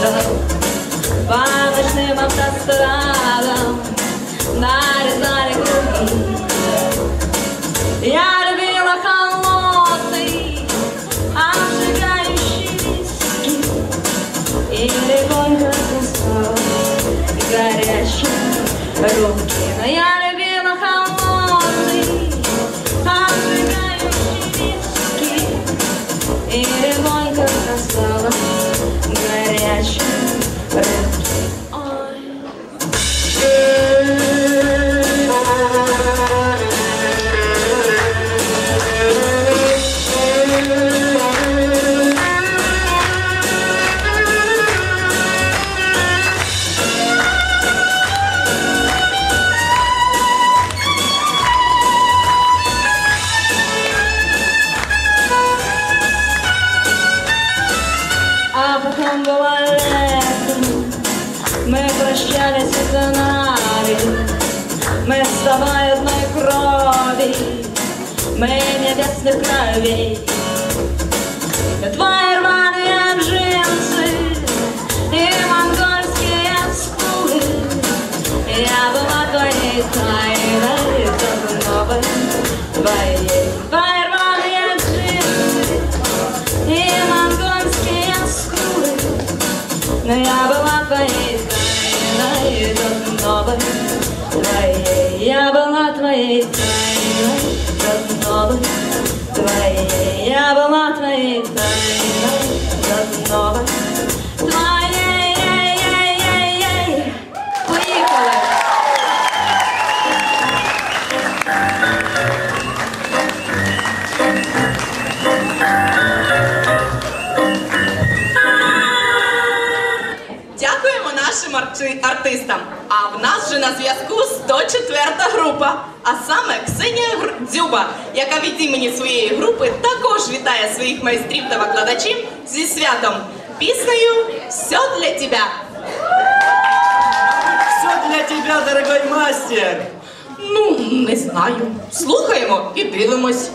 їздив по нарезали круги. Я любила холодный, обжигающий виски И легонько касалась горячие руки Но я любила холодный, passion. А потом было лето, мы прощались в канаве, мы с тобой одной крови, мы небесных кровей. но я была твоей тайной, давно бы твоей. Я была твоей тайной, давно бы твоей. Я была твоей артистам. А в нас вже на зв'язку 104 група, а саме Ксенія Дзюба, яка від імені своєї групи також вітає своїх майстрів та викладачів зі святом піснею «Все для тебя». Все для тебя, дорогой мастер. Ну, не знаю. Слухаємо і дивимось.